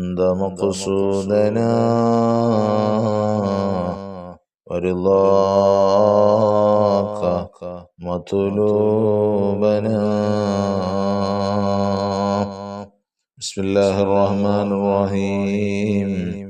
أنت مقصودنا. ورضاك مطلوبنا. بسم الله الرحمن الرحيم.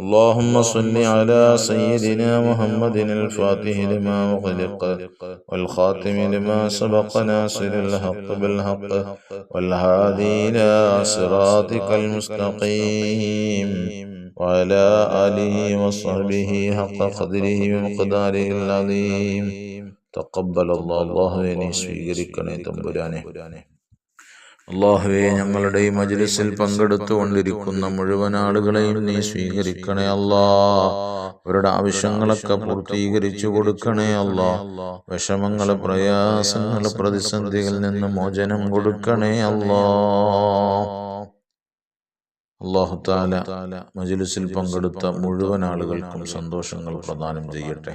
اللهم صل على سيدنا محمد الفاتح لما أغلق والخاتم لما سبق ناصر الحق بالحق والهادي إلى صراطك المستقيم وعلى آله وصحبه حق قدره ومقداره العظيم تقبل الله الله يعني سويقرك نتنبرانه അള്ളാഹുവെ ഞങ്ങളുടെ ഈ മജ്ലിസിൽ പങ്കെടുത്തുകൊണ്ടിരിക്കുന്ന മുഴുവൻ ആളുകളെയും നീ സ്വീകരിക്കണേ അല്ലാ. അവരുടെ ആവശ്യങ്ങളൊക്കെ പൂർത്തീകരിച്ചു കൊടുക്കണേ അല്ലാ. വിഷമങ്ങൾ പ്രയാസങ്ങൾ പ്രതിസന്ധികളിൽ നിന്ന് മോചനം കൊടുക്കണേ അല്ലാ. അള്ളാഹു താല മജ്ലിസിൽ പങ്കെടുത്ത മുഴുവൻ ആളുകൾക്കും സന്തോഷങ്ങൾ പ്രദാനം ചെയ്യട്ടെ.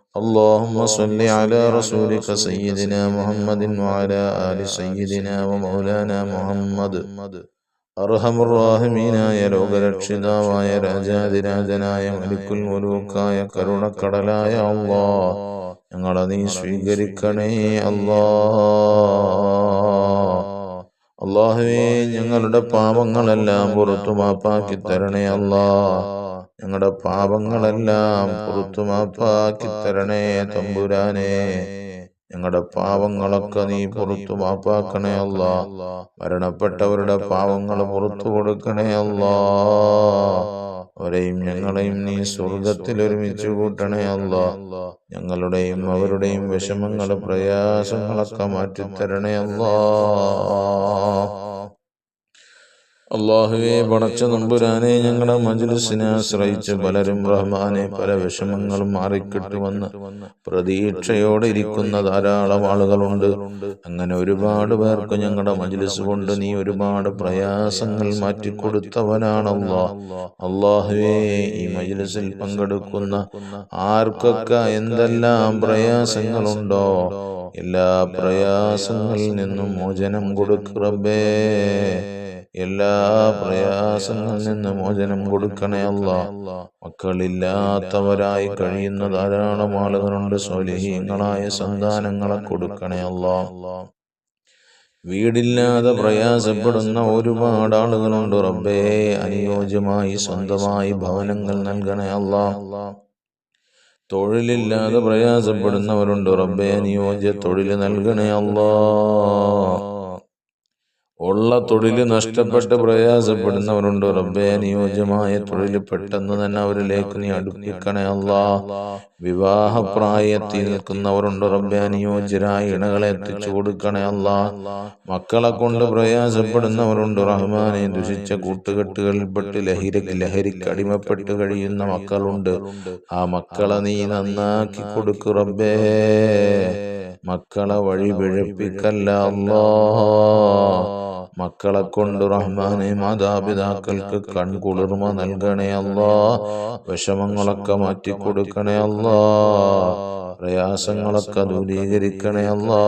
اللهم صل على رسولك سيدنا محمد وعلى آل سيدنا ومولانا محمد അർഹമുറാഹിമീനായ ലോകരക്ഷിതാവായ രാജാതിരാജനായ മലിക്കുൽ മുലൂക്കായ കരുണക്കടലായ അള്ളാ ഞങ്ങളെ നീ സ്വീകരിക്കണേ അല്ലാ അള്ളാഹുവേ ഞങ്ങളുടെ പാപങ്ങളെല്ലാം പുറത്തു മാപ്പാക്കി തരണേ അല്ലാ ഞങ്ങളുടെ പാപങ്ങളെല്ലാം പുറത്തു മാപ്പാക്കി തരണേ തമ്പുരാനെ. ഞങ്ങളുടെ പാവങ്ങളൊക്കെ നീ പുറത്തു മാപ്പാക്കണേ അല്ല. മരണപ്പെട്ടവരുടെ പാവങ്ങൾ പുറത്തു കൊടുക്കണേ അല്ല. അവരെയും ഞങ്ങളെയും നീ സ്വർഗത്തിൽ ഒരുമിച്ച് കൂട്ടണേ അല്ല. ഞങ്ങളുടെയും അവരുടെയും വിഷമങ്ങൾ പ്രയാസങ്ങളൊക്കെ മാറ്റിത്തരണേ അല്ലാ. അള്ളാഹുവെ പടച്ച നമ്പുരാനെ ഞങ്ങളുടെ മജ്ലിസിനെ ആശ്രയിച്ച് പലരും റഹ്മാനെ പല വിഷമങ്ങളും മാറിക്കിട്ടുമെന്ന് പ്രതീക്ഷയോടെ ഇരിക്കുന്ന ധാരാളം ആളുകളുണ്ട്. അങ്ങനെ ഒരുപാട് പേർക്ക് ഞങ്ങളുടെ മജ്ലിസ് കൊണ്ട് നീ ഒരുപാട് പ്രയാസങ്ങൾ മാറ്റിക്കൊടുത്തവനാണല്ലോ. അള്ളാഹുവേ ഈ മജ്ലിസിൽ പങ്കെടുക്കുന്ന ആർക്കൊക്കെ എന്തെല്ലാം പ്രയാസങ്ങളുണ്ടോ? എല്ലാ പ്രയാസങ്ങളിൽ നിന്നും മോചനം കൊടുക്കറബേ എല്ലാ പ്രയാസങ്ങളിൽ നിന്ന് മോചനം കൊടുക്കണേ അല്ല. മക്കളില്ലാത്തവരായി കഴിയുന്ന ധാരാളം ആളുകളുണ്ട്. സ്വലഹീങ്ങളായ സന്താനങ്ങളെ കൊടുക്കണേ അല്ല. വീടില്ലാതെ പ്രയാസപ്പെടുന്ന ഒരുപാട് ആളുകളുണ്ട്. റബ്ബേ അനുയോജ്യമായി സ്വന്തമായി ഭവനങ്ങൾ നൽകണേ അല്ല. തൊഴിലില്ലാതെ പ്രയാസപ്പെടുന്നവരുണ്ട്. റബ്ബേ അനുയോജ്യ തൊഴിൽ നൽകണേ അല്ലാ. ഉള്ള തൊഴിൽ നഷ്ടപ്പെട്ട് പ്രയാസപ്പെടുന്നവരുണ്ട് റബ്ബെ? അനുയോജ്യമായ തൊഴിൽ പെട്ടെന്ന് തന്നെ അവരിലേക്ക് നീ അടുപ്പിക്കണേ അല്ല. വിവാഹപ്രായത്തിൽ നിൽക്കുന്നവരുണ്ട് റബ്ബെ? അനുയോജ്യരായ ഇണകളെ എത്തിച്ചു കൊടുക്കണേ അല്ല. മക്കളെ കൊണ്ട് പ്രയാസപ്പെടുന്നവരുണ്ട് റഹ്മാനെ ദുഷിച്ച കൂട്ടുകെട്ടുകളിൽപ്പെട്ട് ലഹരിക്ക് ലഹരിക്ക് അടിമപ്പെട്ട് കഴിയുന്ന മക്കളുണ്ട്. ആ മക്കളെ നീ നന്നാക്കി കൊടുക്കു റബ്ബേ. മക്കളെ വഴി പിഴപ്പിക്കല്ല അല്ലാ. മക്കളെ കൊണ്ട് റഹ്മാനെ മാതാപിതാക്കൾക്ക് കൺകുളിർമ നൽകണേ അല്ലാ. വിഷമങ്ങളൊക്കെ മാറ്റിക്കൊടുക്കണേ അല്ലാ. പ്രയാസങ്ങളൊക്കെ ദൂരീകരിക്കണേ അല്ലാ.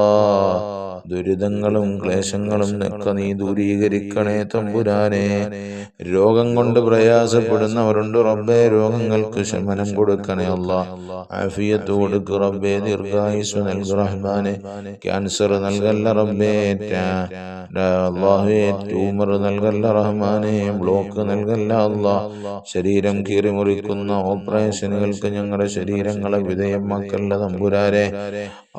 ദുരിതങ്ങളും ക്ലേശങ്ങളും ഒക്കെ നീ ദൂരീകരിക്കണേ തമ്പുരാനെ. രോഗം കൊണ്ട് പ്രയാസപ്പെടുന്നവരുണ്ട് റബ്ബേ. രോഗങ്ങൾക്ക് ശമനം കൊടുക്കണേ അല്ല. ആഫിയത്ത് കൊടുക്ക് റബ്ബേ. ദീർഘായുസ് നൽകു റഹ്മാനെ. ക്യാൻസർ നൽകല്ല റബ്ബേ. അള്ളാഹുവേ ട്യൂമർ നൽകല്ല റഹ്മാനെ. ബ്ലോക്ക് നൽകല്ല അല്ല. ശരീരം കീറി മുറിക്കുന്ന ഓപ്പറേഷനുകൾക്ക് ഞങ്ങളുടെ ശരീരങ്ങളെ വിധേയമാക്കല്ല തമ്പുരാരെ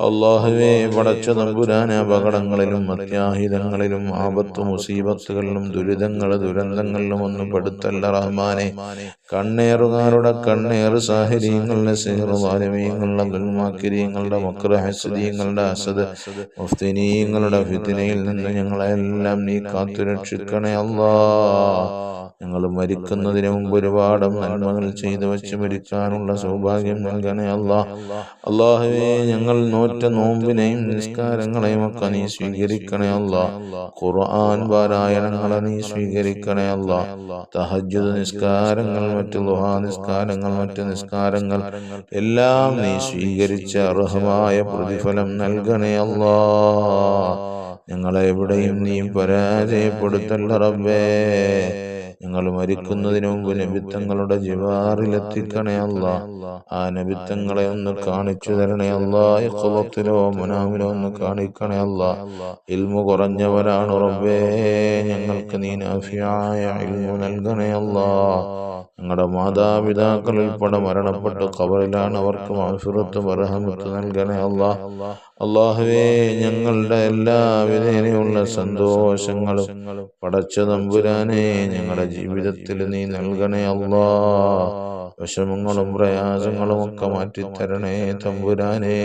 അള്ളാഹുവേ പടച്ച തമ്പുരാൻ അപകടങ്ങളിലും അത്യാഹിതങ്ങളിലും ആപത്തു മുസീബത്തുകളിലും ദുരിതങ്ങൾ ദുരന്തങ്ങളിലും ഒന്നും പെടുത്തല്ല റഹ്മാനെ. കണ്ണേറുകാരുടെ കണ്ണേറ് സാഹചര്യങ്ങളുടെ സിഹറുവാലമീങ്ങളുടെ ദുൽമാക്കിരിയങ്ങളുടെ മക്ര ഹസദീങ്ങളുടെ അസദ് മുഫ്തിനീങ്ങളുടെ ഫിത്തിനയിൽ നിന്ന് ഞങ്ങളെല്ലാം നീ കാത്തുരക്ഷിക്കണേ അല്ലാ ഞങ്ങൾ മരിക്കുന്നതിന് മുമ്പ് ഒരുപാട് നന്മകൾ ചെയ്തു വെച്ച് മരിക്കാനുള്ള സൗഭാഗ്യം നൽകണേ അല്ലാ അള്ളാഹുവേ ഞങ്ങൾ നോറ്റ നോമ്പിനെയും നിസ്കാരങ്ങളെയും ഒക്കെ നീ സ്വീകരിക്കണേ അല്ല ഖുർആൻ പാരായണങ്ങളെ നീ സ്വീകരിക്കണേ അല്ല തഹജ്ജുദ് നിസ്കാരങ്ങൾ മറ്റു ലുഹാ നിസ്കാരങ്ങൾ മറ്റു നിസ്കാരങ്ങൾ എല്ലാം നീ സ്വീകരിച്ച അർഹമായ പ്രതിഫലം നൽകണേ അല്ലാ ഞങ്ങളെ എവിടെയും നീ പരാജയപ്പെടുത്തല്ല റബ്ബേ. ഞങ്ങൾ മരിക്കുന്നതിന് മുമ്പ് നബിത്തങ്ങളുടെ ജിവാറിലെത്തിക്കണേ അല്ല. ആ നബിത്തങ്ങളെ ഒന്ന് കാണിച്ചു തരണേ അല്ല. ഇഖ്വത്തിലോ മുനാമിലോ ഒന്ന് കാണിക്കണേ അല്ല. ഇൽമു കുറഞ്ഞവരാണ് റബ്ബേ. ഞങ്ങൾക്ക് നീ നാഫിയായ ഇൽമു നൽകണേ അല്ല. ഞങ്ങളുടെ മാതാപിതാക്കൾ മരണപ്പെട്ട മരണപ്പെട്ട് ഖബറിലാണ് അവർക്ക് മാഫിറത്തും അർഹമത്ത് നൽകണേ അല്ലാ. അള്ളാഹുവേ ഞങ്ങളുടെ എല്ലാവിധേനയുള്ള സന്തോഷങ്ങളും പടച്ച തമ്പുരാനെ ഞങ്ങളുടെ ജീവിതത്തിൽ നീ നൽകണേ അള്ളാ. വിഷമങ്ങളും പ്രയാസങ്ങളും ഒക്കെ മാറ്റിത്തരണേ തമ്പുരാനെ.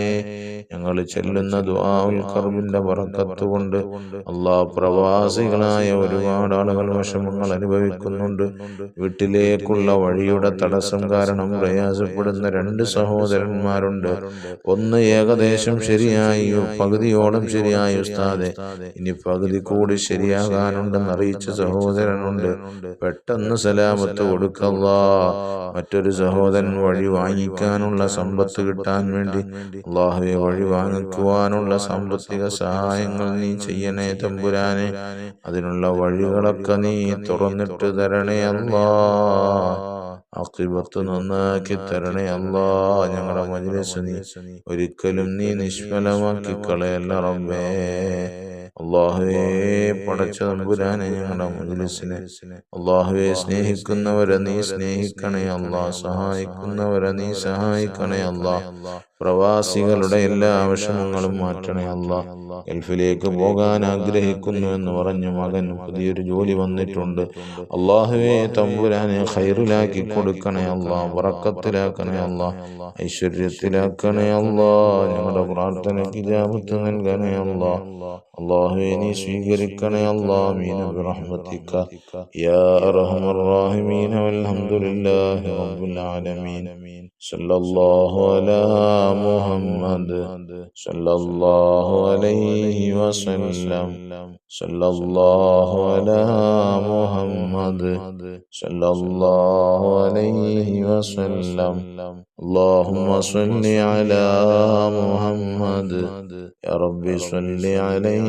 ഞങ്ങൾ ചെല്ലുന്ന ദുആഉൽ കർബിന്റെ പറക്കത്ത് കൊണ്ട് അള്ളാ പ്രവാസികളായ ഒരുപാട് ആളുകൾ വിഷമങ്ങൾ അനുഭവിക്കുന്നുണ്ട്. വീട്ടിലേക്കുള്ള വഴിയുടെ തടസ്സം കാരണം പ്രയാസപ്പെടുന്ന രണ്ട് സഹോദരന്മാരുണ്ട്. ഒന്ന് ഏകദേശം ശരിയായി പകുതിയോളം ശരിയായോ ഉസ്താദെ. ഇനി പകുതി കൂടി ശരിയാകാനുണ്ടെന്ന് അറിയിച്ച സഹോദരനുണ്ട്. പെട്ടെന്ന് സലാമത്ത് കൊടുക്കല്ല. മറ്റൊരു സഹോദരൻ വഴി വാങ്ങിക്കാനുള്ള സമ്പത്ത് കിട്ടാൻ വേണ്ടി അള്ളാഹുവെ വഴി വാങ്ങിക്കുവാനുള്ള സാമ്പത്തിക സഹായങ്ങൾ നീ ചെയ്യണേ തമ്പുരാനെ. അതിനുള്ള വഴികളൊക്കെ നീ തുറന്നിട്ട് തരണേ അല്ലാ. അക്കിബത്ത് നന്നാക്കി തരണേ അല്ലാ. ഞങ്ങളുടെ മജ്ലിസ് നീ ഒരിക്കലും നീ നിഷ്ഫലമാക്കി കളയല്ല റബ്ബേ അള്ളാഹുവേ പടച്ച തമ്പുരാനെ ഞങ്ങളുടെ മജ്ലിസിനെ. അള്ളാഹുവെ സ്നേഹിക്കുന്നവരെ നീ സ്നേഹിക്കണേ അല്ലാ. സഹായിക്കുന്നവരെ നീ സഹായിക്കണേ അല്ലാ. പ്രവാസികളുടെ എല്ലാ ആവശ്യങ്ങളും മാറ്റണേ അല്ല. ഗൾഫിലേക്ക് പോകാൻ ആഗ്രഹിക്കുന്നു എന്ന് പറഞ്ഞു മകൻ പുതിയൊരു ജോലി വന്നിട്ടുണ്ട്. അള്ളാഹുവെ തമ്പുരാനെ ഹൈറിലാക്കി കൊടുക്കണേ അല്ല. വറക്കത്തിലാക്കണേ അല്ല. ഐശ്വര്യത്തിലാക്കണേ അല്ല. ഞങ്ങളുടെ പ്രാർത്ഥനയ്ക്ക് ജാപത്ത് നൽകണേ അല്ല. അള്ളാഹുവെ നീ സ്വീകരിക്കണേ അല്ലാ മീന برحمتك يا أرحم الراحمين والحمد لله رب العالمين صلى الله على محمد صلى الله عليه وسلم صلى الله على محمد صلى الله عليه وسلم اللهم صل على محمد يا رب صل عليه